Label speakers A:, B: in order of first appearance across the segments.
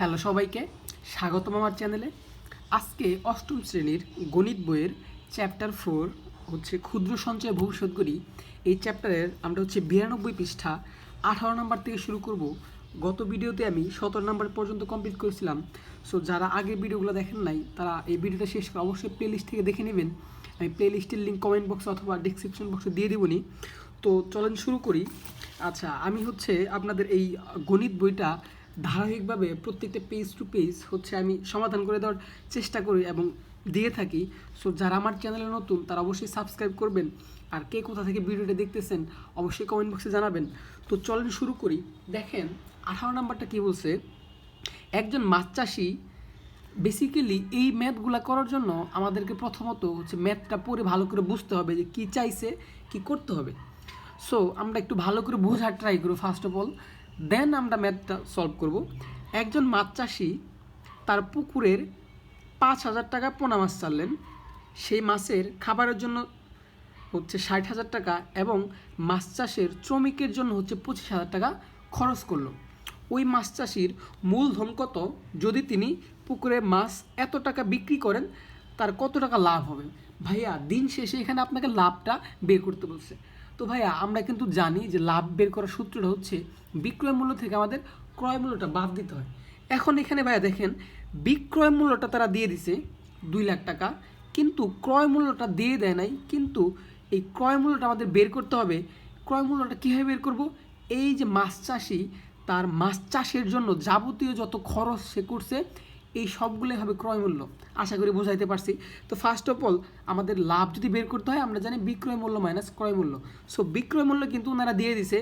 A: Hello সবাইকে, স্বাগতম আমার চ্যানেলে। আজকে অষ্টম শ্রেণির গণিত বইয়ের চ্যাপ্টার ফোর হচ্ছে ক্ষুদ্র সঞ্চয় ভবিষ্যৎ করি। এই চ্যাপ্টারের আমরা হচ্ছে বিরানব্বই পৃষ্ঠা, আঠারো নাম্বার থেকে শুরু করব। গত ভিডিওতে আমি সতেরো নাম্বার পর্যন্ত কমপ্লিট করেছিলাম। সো যারা আগের ভিডিওগুলো দেখেন নাই, তারা এই ভিডিওটা শেষ করে অবশ্যই প্লেলিস্ট থেকে দেখে নেবেন। আমি প্লেলিস্টের লিঙ্ক কমেন্ট বক্সে অথবা ডিসক্রিপশন বক্সে দিয়ে দেবনি। তো চলেন শুরু করি। আচ্ছা আমি হচ্ছে আপনাদের এই গণিত বইটা ধারাবাহিকভাবে প্রত্যেকটা পেজ টু পেজ হচ্ছে আমি সমাধান করে দেওয়ার চেষ্টা করি এবং দিয়ে থাকি। সো যারা আমার চ্যানেলে নতুন, তারা অবশ্যই সাবস্ক্রাইব করবেন। আর কে কোথা থেকে ভিডিওটা দেখতেছেন, অবশ্যই কমেন্ট বক্সে জানাবেন। তো চলেন শুরু করি। দেখেন, আঠারো নাম্বারটা কী বলছে? একজন মাছ চাষি বেসিক্যালি এই ম্যাথগুলা করার জন্য আমাদেরকে প্রথমত হচ্ছে ম্যাথটা পড়ে ভালো করে বুঝতে হবে যে কী চাইছে, কি করতে হবে। সো আমরা একটু ভালো করে বোঝার ট্রাই করব ফার্স্ট অফ অল দেন আমরা ম্যাথটা সলভ করব। একজন মাছ চাষি, তার পুকুরের পাঁচ হাজার টাকা পোনা মাছ চাললেন। সেই মাছের খাবারের জন্য হচ্ছে ষাট হাজার টাকা এবং মাছ চাষের শ্রমিকের জন্য হচ্ছে পঁচিশ হাজার টাকা খরচ করল। ওই মাছ চাষির মূলধন কত? যদি তিনি পুকুরে মাছ এত টাকা বিক্রি করেন, তার কত টাকা লাভ হবে? ভাইয়া, দিন শেষে এখানে আপনাকে লাভটা বের করতে বলছে। তো ভাইয়া, আমরা কিন্তু জানি যে লাভ বের করার সূত্রটা হচ্ছে বিক্রয় মূল্য থেকে আমাদের ক্রয় মূল্যটা বাদ দিতে হয়। এখন এখানে ভাইয়া দেখেন, বিক্রয় মূল্যটা তারা দিয়ে দিছে দুই লাখ টাকা, কিন্তু ক্রয় মূল্যটা দিয়ে দেয় নাই, কিন্তু এই ক্রয় মূল্যটা আমাদের বের করতে হবে। ক্রয় মূল্যটা কীভাবে বের করব? এই যে মাছ চাষি, তার মাছ চাষের জন্য যাবতীয় যত খরচ সে করছে এই সবগুলোই হবে ক্রয় মূল্য আশা করি বোঝাইতে পারছি। তো ফার্স্ট অফ অল আমাদের লাভ যদি বের করতে হয়, আমরা জানি বিক্রয় মূল্য মাইনাস ক্রয় মূল্য। সো বিক্রয় মূল্য কিন্তু ওনারা দিয়ে দিছে,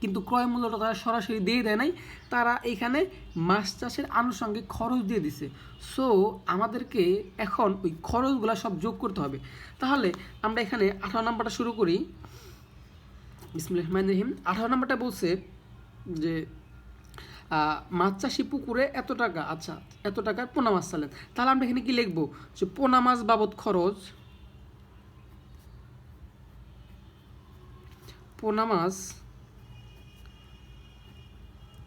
A: কিন্তু ক্রয় মূল্যটা তারা সরাসরি দিয়ে দেয় নাই। তারা এখানে মাছ চাষের আনুষঙ্গিক খরচ দিয়ে দিছে। সো আমাদেরকে এখন ওই খরচগুলো সব যোগ করতে হবে। তাহলে, আমরা এখানে আঠারো নাম্বারটা শুরু করি। বিসমুল্লাহ রহমান রহিম। আঠারো নাম্বারটা বলছে যে মাছ চাষি পুকুরে এত টাকা? আচ্ছা এত টাকার পোনা মাছ চালেন। তাহলে আমরা এখানে কি লিখব? যে পোনা মাছ বাবদ খরচ, পোনা মাছ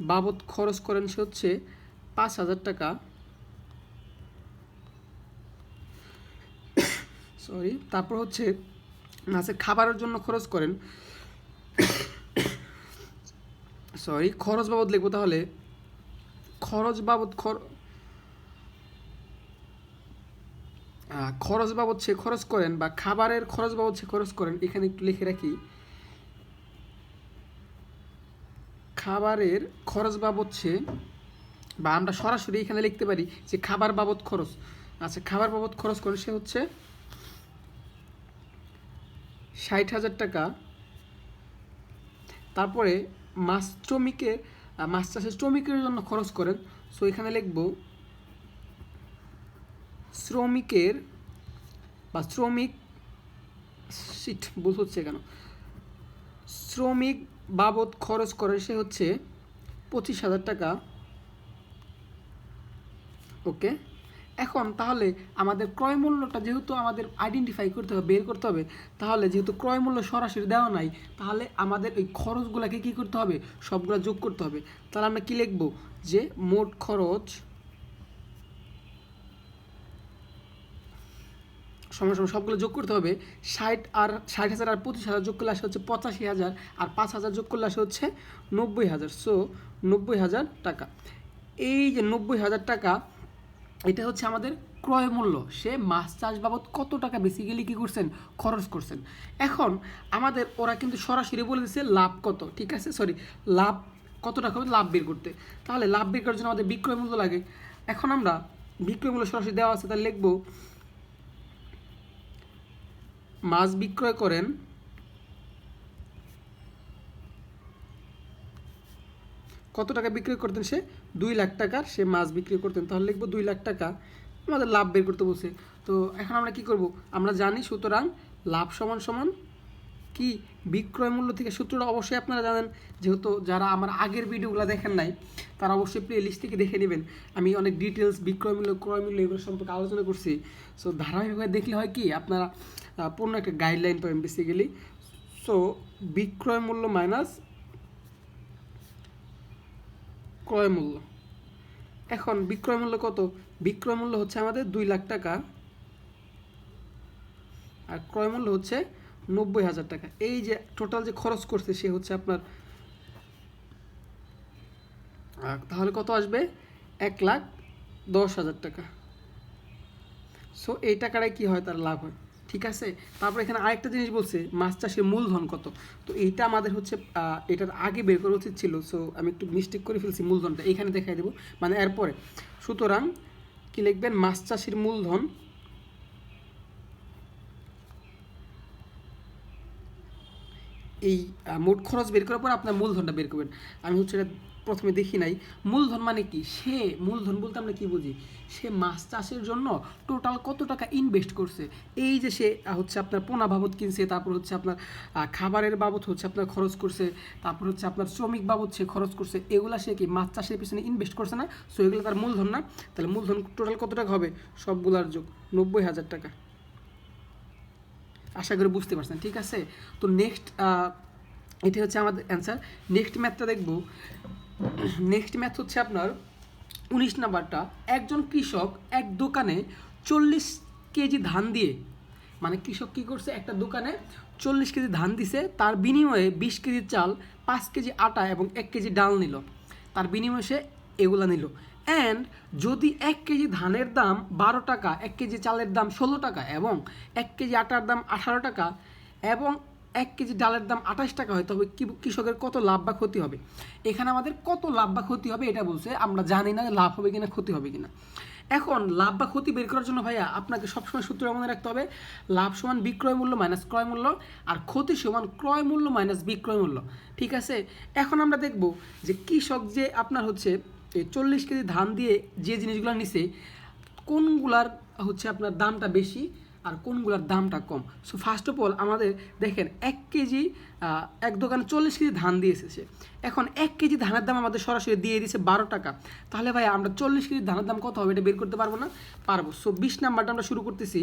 A: বাবদ খরচ করেন সে হচ্ছে পাঁচ হাজার টাকা। সরি তারপর হচ্ছে মাছের খাবারের জন্য খরচ করেন। সরি খরচ বাবদ লিখব তাহলে। খরচ বাবদ খর খরচ বাবদ সে খরচ করেন বা খাবারের খরচ বাবদ সে খরচ করেন, এখানে একটু লিখে রাখি। খাবারের খরচ বাবদ সে, বা আমরা সরাসরি এখানে লিখতে পারি যে খাবার বাবদ খরচ। আচ্ছা খাবার বাবদ খরচ করেন সে হচ্ছে ষাট হাজার টাকা। তারপরে মাছ শ্রমিকের মাছ চাষের শ্রমিকের জন্য খরচ করেন। সো এখানে লিখব, শ্রমিকের বা শ্রমিক সিট ভুল হচ্ছে কেন? শ্রমিক বাবদ খরচ করে সে হচ্ছে পঁচিশ হাজার টাকা। ওকে এখন তাহলে আমাদের ক্রয় মূল্যটা যেহেতু আমাদের আইডেন্টিফাই করতে হবে, বের করতে হবে, তাহলে যেহেতু ক্রয় মূল্য সরাসরি দেওয়া নাই, তাহলে আমাদের ওই খরচগুলোকে কী করতে হবে? সবগুলো যোগ করতে হবে। তাহলে আমরা কী লিখব? যে মোট খরচ সময় সময় সবগুলো যোগ করতে হবে, ষাট আর ষাট হাজার আর পঁচিশ হাজার যোগ করলে আসে হচ্ছে পঁচাশি হাজার, আর পাঁচ হাজার যোগ করলে আসে হচ্ছে নব্বই হাজার। সো নব্বই হাজার টাকা। এই যে নব্বই হাজার টাকা এটা হচ্ছে আমাদের ক্রয় মূল্য। সে মাছ চাষ বাবদ কত টাকা বেসিক্যালি কী করছেন? খরচ করছেন। এখন আমাদের ওরা কিন্তু সরাসরি বলে দিচ্ছে লাভ কত, ঠিক আছে? সরি লাভ কত টাকা হবে? লাভ বের করতে। তাহলে লাভ বের করার জন্য আমাদের বিক্রয় মূল্য লাগে। এখন আমরা বিক্রয় মূল্য সরাসরি দেওয়া আছে, তাহলে লিখব, মাছ বিক্রয় করেন কত টাকা বিক্রয় করতেন সে? দুই লাখ টাকার সে মাছ বিক্রি করতেন, তাহলে লিখব দুই লাখ টাকা। আমাদের লাভ বের করতে বলছে। তো এখন আমরা কি করব? আমরা জানি সুতরাং লাভ সমান সমান কি? বিক্রয় মূল্য থেকে সূত্রটা অবশ্যই আপনারা জানেন। যেহেতু যারা আমার আগের ভিডিওগুলো দেখেন নাই, তারা অবশ্যই প্লে লিস্ট থেকে দেখে নেবেন। আমি অনেক ডিটেলস বিক্রয় মূল্য, ক্রয় মূল্য এগুলো সম্পর্কে আলোচনা করছি। সো ধারাবাহিকভাবে দেখলে হয় কি? আপনারা পূর্ণ একটা গাইডলাইন পাবেন বেসিক্যালি সো বিক্রয় মূল্য মাইনাস ক্রয় মূল্য এখন বিক্রয় মূল্য কত? বিক্রয় মূল্য হচ্ছে আমাদের দুই লাখ টাকা। আর ক্রয় মূল্য হচ্ছে নব্বই হাজার টাকা। এই যে টোটাল যে খরচ করছে সে হচ্ছে আপনার তাহলে কত আসবে? এক লাখ দশ হাজার টাকা। সো এই টাকাটাই কি হয়? তার লাভ হয়। ঠিক আছে? তারপর এখানে আরেকটা জিনিস বলছে, মাছ চাষের মূলধন কত? তো এইটা আমাদের হচ্ছে এটার আগে বের করা উচিত ছিল সো আমি একটু মিস্টেক করে ফেলছি মূলধনটা। এখানে দেখাই দেবো। মানে এরপরে, সুতরাং কি লিখবেন? মাছ চাষের মূলধন এই মোট খরচ বের করার পর আপনার মূলধনটা বের করবেন। আমি হচ্ছে এটা প্রথমে দেখি নাই। মূলধন মানে কি? সে মূলধন বলতে আমরা কি বুঝি? সে মাছ চাষের জন্য টোটাল কত টাকা ইনভেস্ট করছে? এই যে সে হচ্ছে আপনার পোনা বাবদ কিনছে, তারপর হচ্ছে আপনার খাবারের বাবদ হচ্ছে আপনার খরচ করছে, তারপর হচ্ছে আপনার শ্রমিক বাবদ সে খরচ করছে, এগুলা সে কি মাছ চাষের পিছনে ইনভেস্ট করছে না? সো এগুলো তার মূলধন না? তাহলে মূলধন টোটাল কত টাকা হবে? সবগুলার যোগ নব্বই হাজার টাকা। আশা করি বুঝতে পারছেন, ঠিক আছে? তো নেক্সট এটা হচ্ছে আমাদের অ্যান্সার নেক্সট ম্যাথটা দেখব। নেক্সট ম্যাথ হচ্ছে আপনার উনিশ নাম্বারটা। একজন কৃষক এক দোকানে চল্লিশ কেজি ধান দিয়ে মানে কৃষক কী করছে? একটা দোকানে চল্লিশ কেজি ধান দিছে, তার বিনিময়ে বিশ কেজি চাল, পাঁচ কেজি আটা এবং এক কেজি ডাল নিল। তার বিনিময়ে সে এগুলা নিল। অ্যান্ড যদি এক কেজি ধানের দাম বারো টাকা, এক কেজি চালের দাম ষোলো টাকা এবং এক কেজি আটার দাম আঠারো টাকা এবং এক কেজি ডালের দাম আঠাশ টাকা হয় তবে কৃষকের কত লাভ বা ক্ষতি হবে? এখানে আমাদের কত লাভ বা ক্ষতি হবে এটা বলছে। আমরা জানি না লাভ হবে কিনা, ক্ষতি হবে কিনা। এখন লাভ বা ক্ষতি বের করার জন্য ভাইয়া আপনাকে সবসময় সূত্র মনে রাখতে হবে, লাভ সমান বিক্রয় মূল্য মাইনাস ক্রয় মূল্য আর ক্ষতি সমান ক্রয় মূল্য মাইনাস বিক্রয় মূল্য। ঠিক আছে? এখন আমরা দেখব যে কৃষক যে আপনার হচ্ছে চল্লিশ কেজি ধান দিয়ে যে জিনিসগুলো নিছে, কোনগুলার হচ্ছে আপনার দামটা বেশি? আর কোনগুলোর দামটা কম? সো ফার্স্ট অফ অল আমাদের দেখেন, এক কেজি এক দোকানে চল্লিশ কেজি ধান দিয়ে এসেছে। এখন এক কেজি ধানের দাম আমাদের সরাসরি দিয়ে দিয়েছে বারো টাকা। তাহলে ভাই, আমরা চল্লিশ কেজি ধানের দাম কত হবে এটা বের করতে পারব না? পারব। সো বিশ নাম্বারটা আমরা শুরু করতেছি।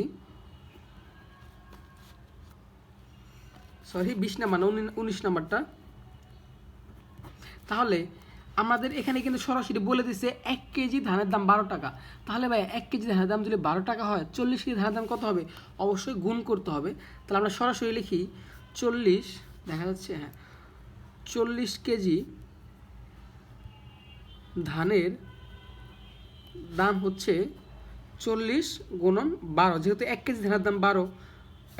A: সরি বিশ নাম্বার উনিশ নাম্বারটা। তাহলে আমাদের এখানে কিন্তু সরাসরি বলে দিচ্ছে এক কেজি ধানের দাম বারো টাকা। তাহলে ভাই এক কেজি ধানের দাম যদি বারো টাকা হয়, চল্লিশ কেজি ধানের দাম কত হবে? অবশ্যই গুণ করতে হবে। তাহলে আমরা সরাসরি লিখি, চল্লিশ, দেখা যাচ্ছে হ্যাঁ চল্লিশ কেজি ধানের দাম হচ্ছে চল্লিশ গুণন বারো। যেহেতু এক কেজি ধানের দাম বারো,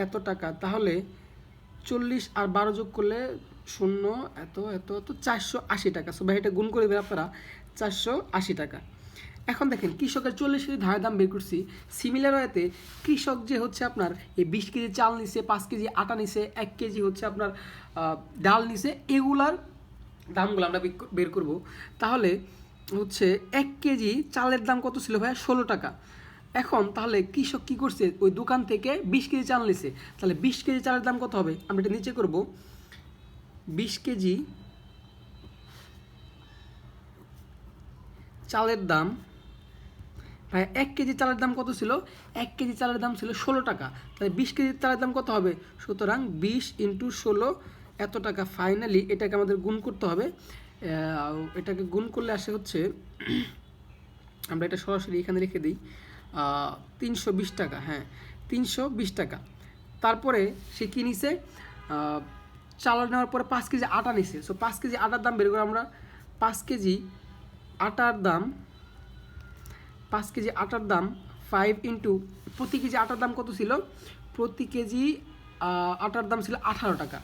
A: এত টাকা, তাহলে চল্লিশ আর বারো যোগ করলে শূন্য, এত এত এত চারশো আশি টাকা। সো ভাই, এটা গুণ করে দেবেন আপনারা, চারশো আশি টাকা। এখন দেখেন, কৃষকের চল্লিশ কেজি ধানের দাম বের করছি। সিমিলার ওয়েতে কৃষক যে হচ্ছে আপনার, এই বিশ কেজি চাল নিছে, পাঁচ কেজি আটা নিছে, এক কেজি হচ্ছে আপনার ডাল নিছে, এগুলার দামগুলো আমরা বের- করব। তাহলে হচ্ছে এক কেজি চালের দাম কত ছিল ভাই ষোলো টাকা। এখন তাহলে কৃষক কি করছে? ওই দোকান থেকে বিশ কেজি চাল নিছে। তাহলে বিশ কেজি চালের দাম কত হবে? আমরা এটা নিচে করব। বিশ কেজি চালের দাম, ভাই, এক কেজি চালের দাম কত ছিল? এক কেজি চালের দাম ছিল ষোলো টাকা। তাহলে বিশ কেজি চালের দাম কত হবে? সুতরাং বিশ ইন্টু ষোলো এত টাকা। ফাইনালি এটাকে আমাদের গুণ করতে হবে। এটাকে গুণ করলে আসে হচ্ছে, আমরা এটা সরাসরি এখানে রেখে দিই। তিনশো বিশ টাকা হ্যাঁ তিনশো বিশ টাকা। তারপরে সে কী নিছে? চাল নেওয়ার পরে পাঁচ কেজি আটা নিছে। সো পাঁচ কেজি আটার দাম বের করে আমরা পাঁচ কেজি আটার দাম, পাঁচ কেজি আটার দাম ফাইভ ইন্টু প্রতি কেজি আটার দাম কত ছিল? প্রতি কেজি আটার দাম ছিল আঠারো টাকা।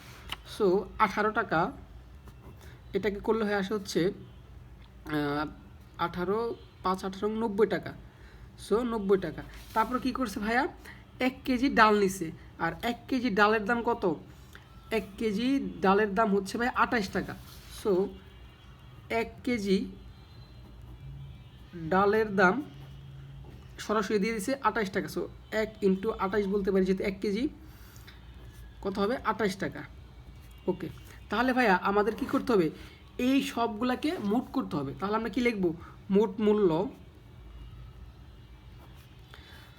A: সো আঠারো টাকা, এটাকে করলে হয়ে আসে হচ্ছে আঠারো, পাঁচ, আঠারো, নব্বই টাকা। সো নব্বই টাকা। তারপর কি করছে ভাইয়া? এক কেজি ডাল নিছে। আর এক কেজি ডালের দাম কত? এক কেজি ডালের দাম হচ্ছে ভাই আঠাশ টাকা। সো এক কেজি ডালের দাম সরাসরি দিয়ে দিছে আঠাশ টাকা। সো এক ইন্টু আঠাশ বলতে পারি যেহেতু এক কেজি, কত হবে? আঠাশ টাকা। ওকে তাহলে ভাইয়া আমাদের কি করতে হবে? এই সবগুলাকে মোট করতে হবে। তাহলে আমরা কি লিখব? মোট মূল্য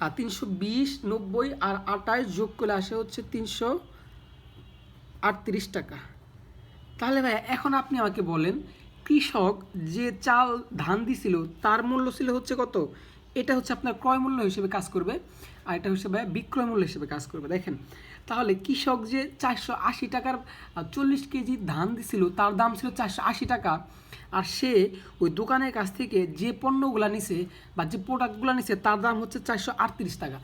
A: আর তিনশো বিশ, নব্বই আর আটাশ যোগ করলে আসে হচ্ছে তিনশো আটত্রিশ টাকা। তাহলে ভাই, এখন আপনি আমাকে বলেন, কৃষক যে চাল ধান দিছিল, তার মূল্য ছিল হচ্ছে কত? এটা হচ্ছে আপনার ক্রয় মূল্য হিসেবে কাজ করবে, আর এটা হচ্ছে ভাই বিক্রয় মূল্য হিসেবে কাজ করবে। দেখেন, তাহলে কৃষক যে চারশো আশি টাকার চল্লিশ কেজি ধান দিছিল, তার দাম ছিল চারশো আশি টাকা, আর সে ওই দোকানের কাছ থেকে যে পণ্যগুলো নিছে বা যে প্রোডাক্টগুলো নিছে, তার দাম হচ্ছে চারশো আটত্রিশ টাকা।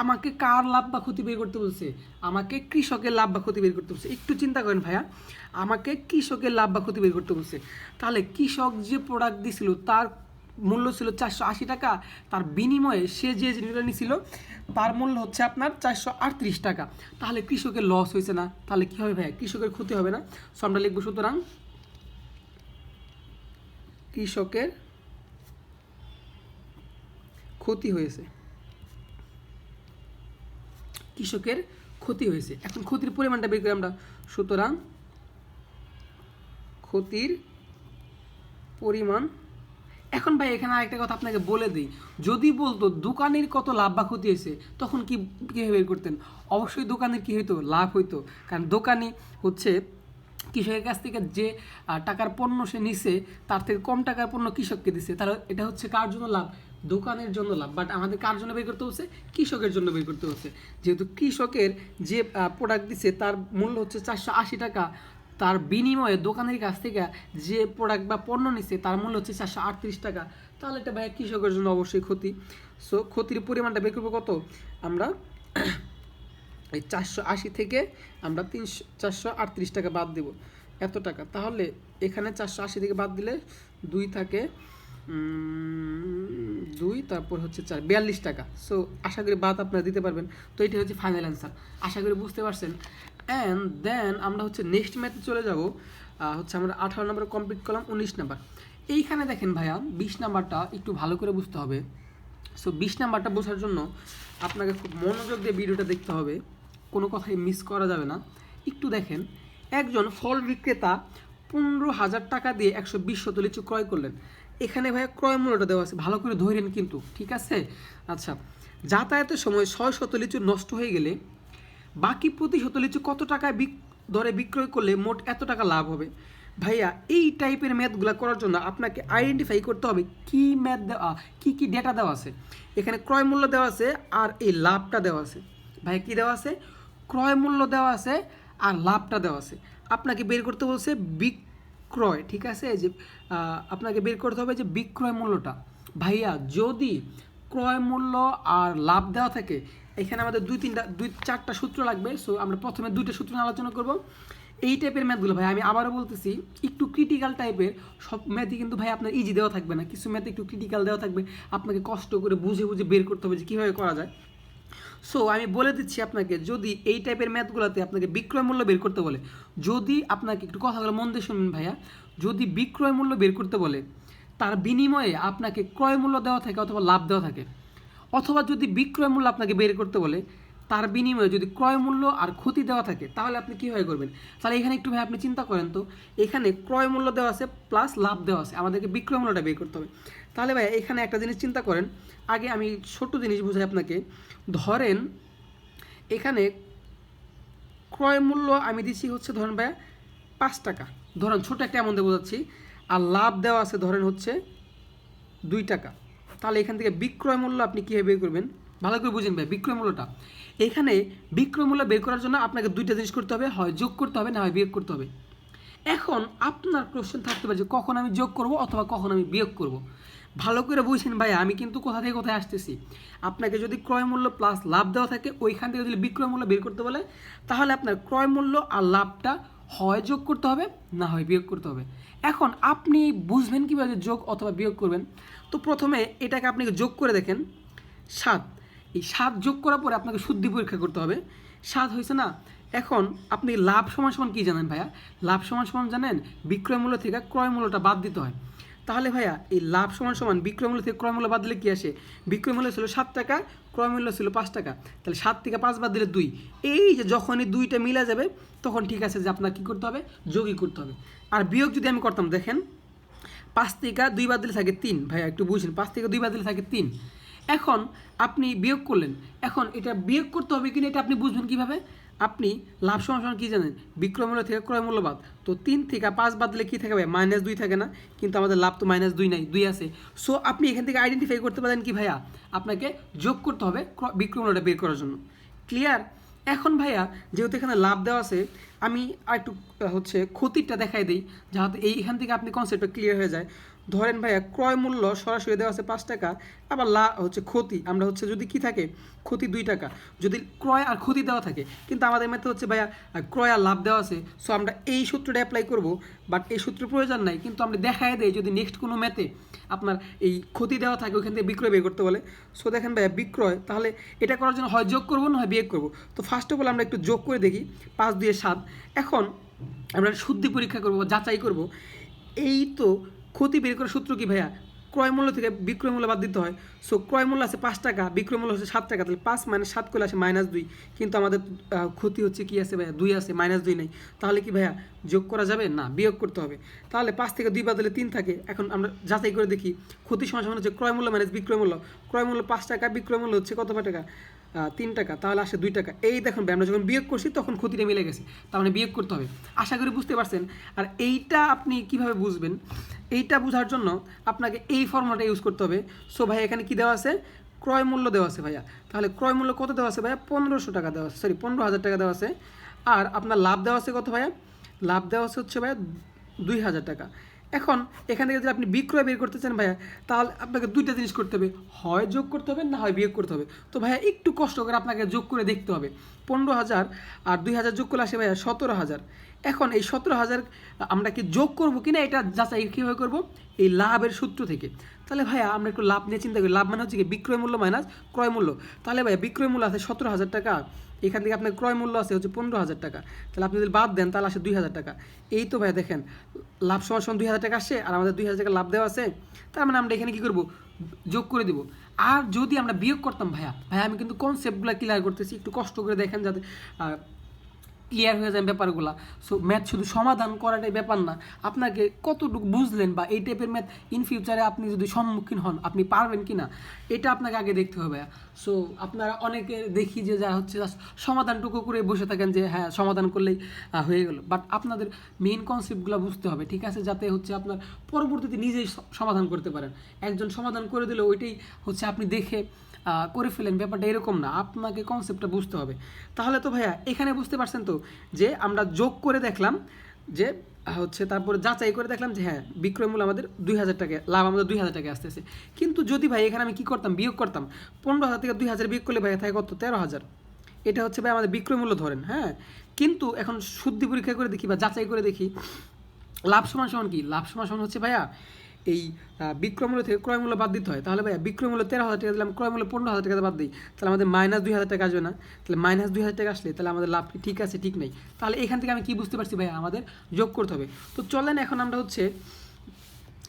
A: আমাকে কার লাভ বা ক্ষতি বের করতে বলছে? আমাকে কৃষকের লাভ বা ক্ষতি বের করতে বলছে। একটু চিন্তা করেন ভাইয়া। আমাকে কৃষকের লাভ বা ক্ষতি বের করতে বলছে। তাহলে কৃষক যে প্রোডাক্ট দিছিল, তার মূল্য ছিল চারশো আশি টাকা। তার বিনিময়ে সে যে জিনিসটা নিছিল, তার মূল্য হচ্ছে আপনার চারশো আটত্রিশ টাকা। তাহলে কৃষকের লস হয়েছে না? তাহলে কী হবে ভাইয়া? কৃষকের ক্ষতি হবে না? সো আমরা লিখব সুতরাং কৃষকের ক্ষতি হয়েছে। কৃষকের ক্ষতি হয়েছে। এখন ক্ষতির পরিমাণটা বের করি আমরা। সুতরাং ক্ষতির পরিমাণ এখন ভাই, এখানে আরেকটা কথা আপনাকে বলে দিই। যদি বলতো দোকানের কত লাভ বা ক্ষতি হয়েছে, তখন কি কীভাবে বের করতেন? অবশ্যই দোকানের কি হইতো? লাভ হইতো। কারণ দোকানি হচ্ছে কৃষকের কাছ থেকে যে টাকার পণ্য সে নিছে, তার থেকে কম টাকার পণ্য কৃষককে দিছে। তাহলে এটা হচ্ছে কার জন্য লাভ? দোকানের জন্য লাভ। বাট আমাদের কার জন্য বের করতে হচ্ছে? কৃষকের জন্য বের করতে হচ্ছে। যেহেতু কৃষকের যে প্রোডাক্ট দিছে, তার মূল্য হচ্ছে চারশো আশি টাকা। তার বিনিময়ে দোকানের কাছ থেকে যে প্রোডাক্ট বা পণ্য নিচ্ছে তার মূল্য হচ্ছে চারশো আটত্রিশ টাকা। তাহলে এটা ভাই কৃষকের জন্য অবশ্যই ক্ষতি। সো ক্ষতির পরিমাণটা বের করব কত? আমরা এই চারশো আশি থেকে আমরা তিনশো, চারশো আটত্রিশ টাকা বাদ দেব। এত টাকা। তাহলে এখানে চারশো আশি থেকে বাদ দিলে দুই থাকে দুই, তারপর হচ্ছে চার, বিয়াল্লিশ টাকা। সো আশা করি বাদ আপনারা দিতে পারবেন। তো এটি হচ্ছে ফাইনাল অ্যান্সার আশা করি বুঝতে পারছেন। অ্যান্ড দেন আমরা হচ্ছে নেক্সট ম্যাথে চলে যাব। হচ্ছে আমরা আঠারো নম্বর কমপ্লিট করলাম, উনিশ নাম্বার এইখানে দেখেন ভাইয়া, বিশ নাম্বারটা একটু ভালো করে বুঝতে হবে। সো বিশ নাম্বারটা বোঝার জন্য আপনাকে খুব মনোযোগ দিয়ে ভিডিওটা দেখতে হবে। কোনো কথাই মিস করা যাবে না। একটু দেখেন, একজন ফল বিক্রেতা পনেরো হাজার টাকা দিয়ে একশো বিশ শত লিচু ক্রয় করলেন। এখানে ভাইয়া ক্রয় মূল্যটা দেওয়া আছে, ভালো করে ধরেন কিন্তু, ঠিক আছে? আচ্ছা যাতায়াতের সময় ছয় শত লিচু নষ্ট হয়ে গেলে বাকি প্রতি শত লিচু কত টাকায় বিক, দরে বিক্রয় করলে মোট এত টাকা লাভ হবে? ভাইয়া, এই টাইপের ম্যাথগুলো করার জন্য আপনাকে আইডেন্টিফাই করতে হবে কি ম্যাথ দেওয়া কী কী ডেটা দেওয়া আছে। এখানে ক্রয় মূল্য দেওয়া আছে আর এই লাভটা দেওয়া আছে। ভাইয়া, কী দেওয়া আছে? ক্রয় মূল্য দেওয়া আছে আর লাভটা দেওয়া আছে। আপনাকে বের করতে বলছে বিক্রয় ঠিক আছে? যে আপনাকে বের করতে হবে যে বিক্রয় মূল্যটা। ভাইয়া, যদি ক্রয় মূল্য আর লাভ দেওয়া থাকে, এখানে আমাদের দুই, তিনটা, দুই, চারটা সূত্র লাগবে। সো আমরা প্রথমে দুইটা সূত্র আলোচনা করব। এই টাইপের ম্যাথগুলো ভাই আমি আবারও বলতেছি, একটু ক্রিটিক্যাল টাইপের সব ম্যাথই কিন্তু ভাই আপনার ইজি দেওয়া থাকবে না। কিছু ম্যাথ একটু ক্রিটিক্যাল দেওয়া থাকবে। আপনাকে কষ্ট করে বুঝে বুঝে বের করতে হবে যে কীভাবে করা যায়। সো আমি বলে দিচ্ছি আপনাকে, যদি এই টাইপের ম্যাথগুলোতে আপনাকে বিক্রয় মূল্য বের করতে বলে, যদি আপনাকে একটু কথাগুলো মন দিয়ে শুনুন ভাইয়া, যদি বিক্রয় মূল্য বের করতে বলে, তার বিনিময়ে আপনাকে ক্রয় মূল্য দেওয়া থাকে অথবা লাভ দেওয়া থাকে। অথবা যদি বিক্রয় মূল্য আপনাকে বের করতে বলে, তার বিনিময়ে যদি ক্রয় মূল্য আর ক্ষতি দেওয়া থাকে, তাহলে আপনি কীভাবে করবেন? তাহলে এখানে একটু ভাই আপনি চিন্তা করেন তো, এখানে ক্রয় মূল্য দেওয়া আছে প্লাস লাভ দেওয়া আছে, আমাদেরকে বিক্রয় মূল্যটা বের করতে হবে। তাহলে ভাই, এখানে একটা জিনিস চিন্তা করেন। আগে আমি ছোট জিনিস বুঝাই আপনাকে। ধরেন, এখানে ক্রয় মূল্য আমি দিচ্ছি হচ্ছে, ধরেন ভাই পাঁচ টাকা। ধরেন ছোট একটা অ্যামাউন্টে বোঝাচ্ছি। আর লাভ দেওয়া আছে, ধরেন হচ্ছে, দুই টাকা। তাহলে এখান থেকে বিক্রয় মূল্য আপনি কীভাবে বের করবেন? ভালো করে বুঝেন ভাই, বিক্রয় মূল্যটা। এখানে বিক্রয় মূল্য বের করার জন্য আপনাকে দুইটা জিনিস করতে হবে, হয় যোগ করতে হবে, না হয় বিয়োগ করতে হবে। এখন আপনার কোশ্চেন থাকতে পারে যে কখন আমি যোগ করব অথবা কখন আমি বিয়োগ করব। ভালো করে বুঝছেন ভাই, আমি কিন্তু কোথা থেকে কোথায় আসতেছি। আপনাকে যদি ক্রয় মূল্য প্লাস লাভ দেওয়া থাকে, ওইখান থেকে যদি বিক্রয় মূল্য বের করতে বলে, তাহলে আপনার ক্রয় মূল্য আর লাভটা হয় যোগ করতে হবে, না হয় বিয়োগ করতে হবে। এখন আপনি বুঝবেন কীভাবে যোগ অথবা বিয়োগ করবেন। তো প্রথমে এটাকে আপনি যোগ করে দেখেন। সাত। এই সাত যোগ করার পরে আপনাকে শুদ্ধি পরীক্ষা করতে হবে। সাত হয়েছে না, এখন আপনি লাভ সমান সমান কী জানেন ভাইয়া? লাভ সমান সমান জানেন, বিক্রয় মূল্য থেকে ক্রয় মূল্যটা বাদ দিতে হয়। তাহলে ভাইয়া, এই লাভ সমান সমান বিক্রয় মূল্য থেকে ক্রয় মূল্য বাদ দিলে কী আসে? বিক্রয় মূল্য ছিল সাত টাকা, ক্রয় মূল্য ছিল পাঁচ টাকা। তাহলে সাত থেকে পাঁচ বাদ দিলে দুই। এই যে যখনই দুইটা মিলে যাবে, তখন ঠিক আছে যে আপনার কী করতে হবে? যোগই করতে হবে। আর বিয়োগ যদি আমি করতাম, দেখেন, পাঁচ থেকে দুই বাদ দিলে থাকে তিন। ভাইয়া, একটু বুঝছেন পাঁচ থেকে দুই বাদ দিলে থাকে তিন। এখন আপনি বিয়োগ করলেন। এখন এটা বিয়োগ করতে হবে কিনা, এটা আপনি বুঝবেন কীভাবে? আপনি লাভ সমান কী জানেন? বিক্রয় মূল্য থেকে ক্রয় মূল্য বাদ তো তিন থেকে পাঁচ বাদ দিলে কী থাকে ভাই মাইনাস দুই থাকে না। কিন্তু আমাদের লাভ তো মাইনাস দুই নাই, দুই আছে। সো আপনি এখান থেকে আইডেন্টিফাই করতে পারেন কি ভাইয়া? আপনাকে যোগ করতে হবে ক্র- বিক্রয় মূল্যটা বের করার জন্য। ক্লিয়ার এখন ভাইয়া, যেহেতু এখানে লাভ দেওয়া আছে, আমি আর একটু হচ্ছে ক্ষতিটা দেখাই দিই, যাতে এইখান থেকে আপনি কনসেপ্টটা ক্লিয়ার হয়ে যায়। ধরেন ভাইয়া, ক্রয় মূল্য সরাসরি দেওয়া আছে পাঁচ টাকা, আবার লা হচ্ছে ক্ষতি। আমরা হচ্ছে যদি কি থাকে, ক্ষতি দুই টাকা। যদি ক্রয় আর ক্ষতি দেওয়া থাকে, কিন্তু আমাদের মেথড হচ্ছে ভাইয়া ক্রয় আর লাভ দেওয়া আছে। সো আমরা এই সূত্রটা অ্যাপ্লাই করব বাট এই সূত্রের প্রয়োজন নাই, কিন্তু আমরা দেখাই দেই যদি নেক্সট কোনো ম্যাথে আপনার এই ক্ষতি দেওয়া থাকে ওইখান থেকে বিক্রয় বের করতে বলে। সো দেখেন ভাইয়া, বিক্রয়, তাহলে এটা করার জন্য হয় যোগ করব না হয় বিয়োগ করব? তো ফার্স্ট অফ অল আমরা একটু যোগ করে দেখি, পাঁচ দুয়ে সাত। এখন আমরা শুদ্ধি পরীক্ষা করব যাচাই করব। এই তো ক্ষতি বের করার সূত্র কি ভাইয়া? ক্রয় মূল্য থেকে বিক্রয় মূল্য বাদ দিতে হয়। সো ক্রয় মূল্য আছে পাঁচ টাকা, বিক্রয় মূল্য হচ্ছে সাত টাকা, তাহলে পাঁচ মাইনাস সাত করলে আসে মাইনাস দুই। কিন্তু আমাদের ক্ষতি হচ্ছে কি আছে ভাইয়া? দুই আছে মাইনাস দুই নেই। তাহলে কি ভাইয়া, যোগ করা যাবে? না, বিয়োগ করতে হবে। তাহলে পাঁচ থেকে দুই বাদলে তিন থাকে। এখন আমরা যাচাই করে দেখি। ক্ষতি সমান হচ্ছে ক্রয় মূল্য মাইনাস বিক্রয় মূল্য। ক্রয় মূল্য পাঁচ টাকা, বিক্রয় মূল্য হচ্ছে কত টাকা? তিন টাকা, তাহলে আসে দুই টাকা। এই দেখুন আমরা যখন বিয়োগ করছি, তখন ক্ষতিটা মিলে গেছে। তার মানে বিয়োগ করতে হবে। আশা করি বুঝতে পারছেন? আর এইটা আপনি কীভাবে বুঝবেন? এইটা বোঝার জন্য আপনাকে এই ফর্মুলাটা ইউজ করতে হবে। সো ভাই, এখানে কি দেওয়া আছে? ক্রয় মূল্য দেওয়া আছে, ভাইয়া। তাহলে ক্রয় মূল্য কত দেওয়া আছে, ভাইয়া? পনেরোশো টাকা দেওয়া আছে সরি পনেরো হাজার টাকা দেওয়া আছে। আর আপনার লাভ দেওয়া আছে কত, ভাইয়া? লাভ দেওয়া আছে হচ্ছে, ভাইয়া, দুই হাজার টাকা। এখন এখান থেকে যদি আপনি বিক্রয় বের করতে চান ভাইয়া, তাহলে আপনাকে দুইটা জিনিস করতে হবে। হয় যোগ করতে হবে, না হয় বিয়োগ করতে হবে। তো ভাইয়া, একটু কষ্ট করে আপনাকে যোগ করে দেখতে হবে। পনেরো হাজার আর দুই হাজার যোগ করলে আসে ভাইয়া সতেরো হাজার। এখন এই সতেরো হাজার আমরা কি যোগ করব কিনা এটা যাচাই কীভাবে করব? এই লাভের সূত্র থেকে। তাহলে ভাইয়া আমরা একটু লাভ নিয়ে চিন্তা করি। লাভ মানে হচ্ছে কি বিক্রয় মূল্য মাইনাস ক্রয় মূল্য। তাহলে ভাইয়া বিক্রয় মূল্য আছে সতেরো হাজার টাকা। এখান থেকে আপনার ক্রয় মূল্য আছে হচ্ছে পনেরো হাজার টাকা। তাহলে আপনি যদি বাদ দেন তাহলে আসে দুই হাজার টাকা। এই তো ভাইয়া দেখেন, লাভ সমান সমান দুই হাজার টাকা আসছে আর আমাদের দুই হাজার টাকা লাভ দেওয়া আছে। তার মানে আমরা এখানে কী করব? যোগ করে দিব। আর যদি আমরা বিয়োগ করতাম ভাইয়া ভাইয়া আমি কিন্তু কনসেপ্টগুলো ক্লিয়ার করতেছি। একটু কষ্ট করে দেখেন যাতে ক্লিয়ার হয়ে যায় ব্যাপারগুলো। সো ম্যাথ শুধু সমাধান করাটাই ব্যাপার না। আপনাকে কতটুকু বুঝলেন বা এই টাইপের ম্যাথ ইন ফিউচারে আপনি যদি সম্মুখীন হন, আপনি পারবেন কি না এটা আপনাকে আগে দেখতে হবে। সো আপনারা অনেকে দেখি যে যা হচ্ছে সমাধানটুকু করে বসে থাকেন যে হ্যাঁ সমাধান করলেই হয়ে গেল। বাট আপনাদের মেইন কনসেপ্টগুলো বুঝতে হবে, ঠিক আছে? যাতে হচ্ছে আপনার পরবর্তীতে নিজেই সমাধান করতে পারেন। একজন সমাধান করে দিলে ওইটাই হচ্ছে আপনি দেখে করে ফেলেন, ব্যাপারটা এরকম না। আপনাকে কনসেপ্টটা বুঝতে হবে। তাহলে তো ভাইয়া, এখানে বুঝতে পারছেন তো যে আমরা যোগ করে দেখলাম যে, হচ্ছে তারপরে যাচাই করে দেখলাম যে হ্যাঁ বিক্রয় মূল্য আমাদের দুই হাজার টাকা, লাভ আমাদের দুই হাজার টাকা আসতেছে। কিন্তু যদি ভাই, এখানে আমি কি করতাম? বিয়োগ করতাম। পনেরো হাজার থেকে দুই হাজার বিয়োগ করলে ভাই থাকে কত? তেরো হাজার। এটা হচ্ছে ভাই আমাদের বিক্রয় মূল্য ধরেন হ্যাঁ? কিন্তু এখন শুদ্ধি পরীক্ষা করে দেখি বা যাচাই করে দেখি। লাভ সমান সমান কি? লাভ সমান সমান হচ্ছে ভাইয়া এই আহ, বিক্রয় থেকে ক্রয় মূল্য বাদ দিতে হয়। তাহলে ভাইয়া বিক্রয় মূল্য তেরো হাজার টাকা দিলাম ক্রয়মূল্য পনেরো হাজার টাকা বাদ দিই। তাহলে আমাদের মাইনাস দুই হাজার টাকা আসবে না। তাহলে মাইনাস দুই হাজার টাকা আসলে তাহলে আমাদের লাভ ঠিক আছে ঠিক নেই। তাহলে এখান থেকে আমি কি বুঝতে পারছি ভাইয়া? আমাদের যোগ করতে হবে। তো চলেন এখন আমরা হচ্ছে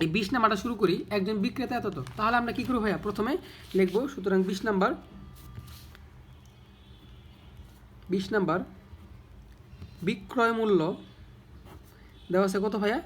A: এই বিশ নাম্বারটা শুরু করি। একজন বিক্রেতা এত তো। তাহলে আমরা কী করব ভাইয়া? প্রথমে লিখব সুতরাং বিশ নাম্বার। বিশ নাম্বার। বিক্রয় মূল্য দেওয়া আছে কত ভাইয়া?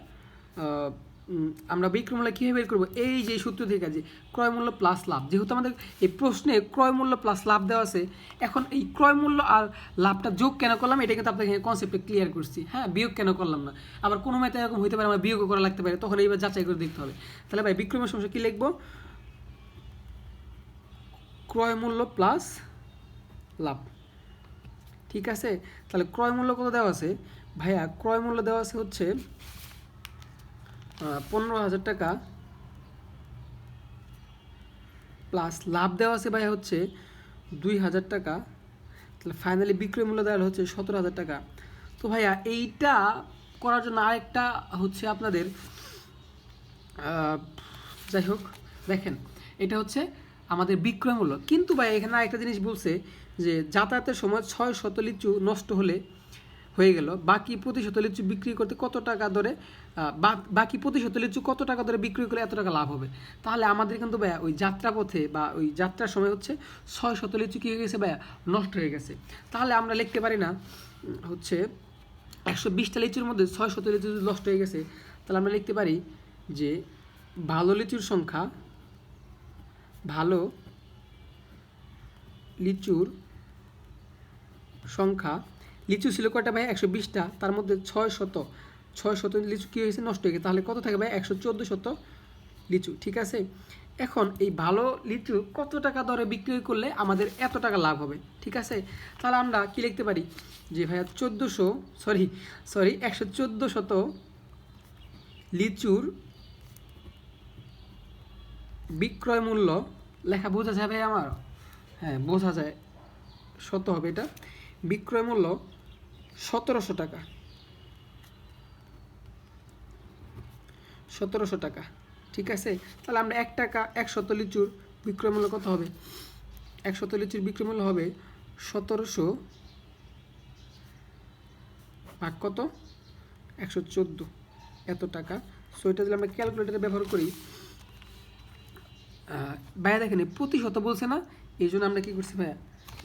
A: আমরা বিক্রয় মূল্য কীভাবে বের করব? এই যে সূত্র থেকে যে ক্রয় মূল্য প্লাস লাভ। যেহেতু আমাদের এই প্রশ্নে ক্রয় মূল্য প্লাস লাভ দেওয়া আছে, এখন এই ক্রয় মূল্য আর লাভটা যোগ কেন করলাম, এটা কিন্তু আপনাকে কনসেপ্টে ক্লিয়ার করছি। হ্যাঁ বিয়োগ কেন করলাম না? আবার কোনো মেতে এরকম হইতে পারে, আমার বিয়োগও করা লাগতে পারে, তখন এইবার যাচাই করে দেখতে হবে। তাহলে ভাই বিক্রমের সমস্যা কী লিখব? ক্রয় মূল্য প্লাস লাভ। ঠিক আছে? তাহলে ক্রয় মূল্য কত দেওয়া আছে? ভাইয়া, ক্রয় মূল্য দেওয়া আছে হচ্ছে পনেরো হাজার টাকা। প্লাস লাভ দেওয়া আছে ভাইয়া হচ্ছে দুই হাজার টাকা। তাহলে ফাইনালি বিক্রয় মূল্য দেওয়া হচ্ছে সতেরো হাজার টাকা। তো ভাইয়া এইটা করার জন্য আরেকটা হচ্ছে আপনাদের যাই হোক, দেখেন, এটা হচ্ছে আমাদের বিক্রয় মূল্য। কিন্তু ভাই এখানে আরেকটা জিনিস বলছে যে যাতায়াতের সময় ছয় শত লিচু নষ্ট হলে হয়ে গেল। বাকি প্রতিশত লিচু বিক্রি করতে কত টাকা ধরে বাকি প্রতিশত লিচু কত টাকা ধরে বিক্রি করলে এত টাকা লাভ হবে? তাহলে আমাদের কিন্তু ভাইয়া ওই যাত্রা পথে বা ওই যাত্রার সময় হচ্ছে ছয় শত লিচু কী হয়ে গেছে ভাইয়া? নষ্ট হয়ে গেছে। তাহলে আমরা লিখতে পারি না হচ্ছে একশো বিশটা লিচুর মধ্যে ছয় শত লিচু নষ্ট হয়ে গেছে, তাহলে আমরা লিখতে পারি যে ভালো লিচুর সংখ্যা, ভালো লিচুর সংখ্যা লিচু ছিল কয়টা ভাই? একশো বিশটা। তার মধ্যে ছয় শত ছয় শত লিচু কী হয়েছে? নষ্ট হয়ে গেছে। তাহলে কত থাকে ভাই? একশো চোদ্দ শত লিচু, ঠিক আছে? এখন এই ভালো লিচু কত টাকা দরে বিক্রি করলে আমাদের এত টাকা লাভ হবে, ঠিক আছে? তাহলে আমরা কি লিখতে পারি? যে ভাইয়া চোদ্দোশো সরি সরি একশো চোদ্দ শত লিচুর বিক্রয় মূল্য লেখা বোঝা যাবে আমার? হ্যাঁ বোঝা যায়। শত হবে এটা। বিক্রয় মূল্য সতেরোশো টাকা। সতেরোশো টাকা। ঠিক আছে? তাহলে আমরা এক টাকা একশত লিচুর বিক্রয় মূল্য কত হবে? একশত লিচুর বিক্রয় মূল্য হবে সতেরোশো ভাগ কত? একশো চোদ্দ। এত টাকা। সো এটা যদি আমরা ক্যালকুলেটারে ব্যবহার করি ভাইয়া দেখেন প্রতিশত বলছে না, এই জন্য আমরা কী করছি ভাইয়া?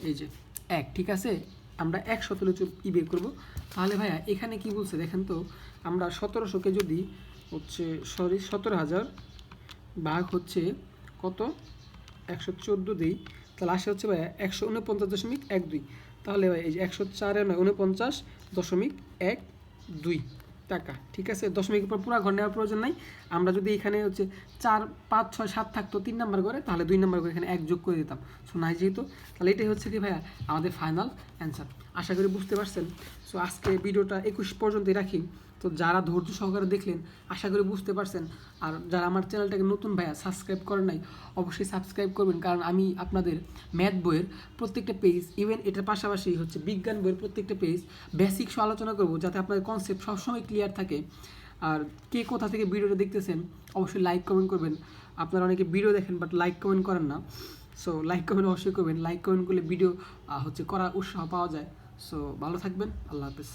A: এই যে এক, ঠিক আছে? আমরা এক শত লিচু ই বের করব। তাহলে ভাইয়া, এখানে কি বলছে দেখেন তো, আমরা সতেরোশোকে যদি হচ্ছে সরি সতেরো হাজার ভাগ হচ্ছে কত? একশো চোদ্দ দিই। তাহলে আসে হচ্ছে ভাইয়া একশো উনপঞ্চাশ দশমিক এক দুই। তাহলে ভাই, এই যে একশো চারে নয়, উনপঞ্চাশ দশমিক এক দুই। টাকা, ঠিক আছে? দশমিকের পর পুরো ঘর নেওয়ার প্রয়োজন নাই। আমরা যদি এখানে হচ্ছে চার, পাঁচ, ছয়, সাত থাকতো, তিন নাম্বার করে তাহলে দুই নাম্বার করে এখানে এক যোগ করে দিতাম। সো নাই যেহেতু, তাহলে এটাই হচ্ছে কি ভাইয়া, আমাদের ফাইনাল অ্যান্সার আশা করি বুঝতে পারছেন। সো আজকে ভিডিওটা একুশ পর্যন্তই রাখি। তো যারা ধৈর্য সহকারে দেখলেন, আশা করি বুঝতে পারছেন। আর যারা আমার চ্যানেলটাকে নতুন ভাইয়া সাবস্ক্রাইব করেন নাই, অবশ্যই সাবস্ক্রাইব করবেন। কারণ আমি আপনাদের ম্যাথ বইয়ের প্রত্যেকটা পেজ ইভেন এটার পাশাপাশি হচ্ছে বিজ্ঞান বইয়ের প্রত্যেকটা পেজ বেসিক আলোচনা করব, যাতে আপনাদের কনসেপ্ট সবসময় ক্লিয়ার থাকে। আর কে কোথা থেকে ভিডিওটা দেখতেছেন, অবশ্যই লাইক কমেন্ট করবেন। আপনারা অনেকে ভিডিও দেখেন বাট লাইক কমেন্ট করেন না। সো লাইক কমেন্ট অবশ্যই করবেন। লাইক কমেন্ট করলে ভিডিও হচ্ছে করার উৎসাহ পাওয়া যায়। সো ভালো থাকবেন। আল্লাহ হাফেজ।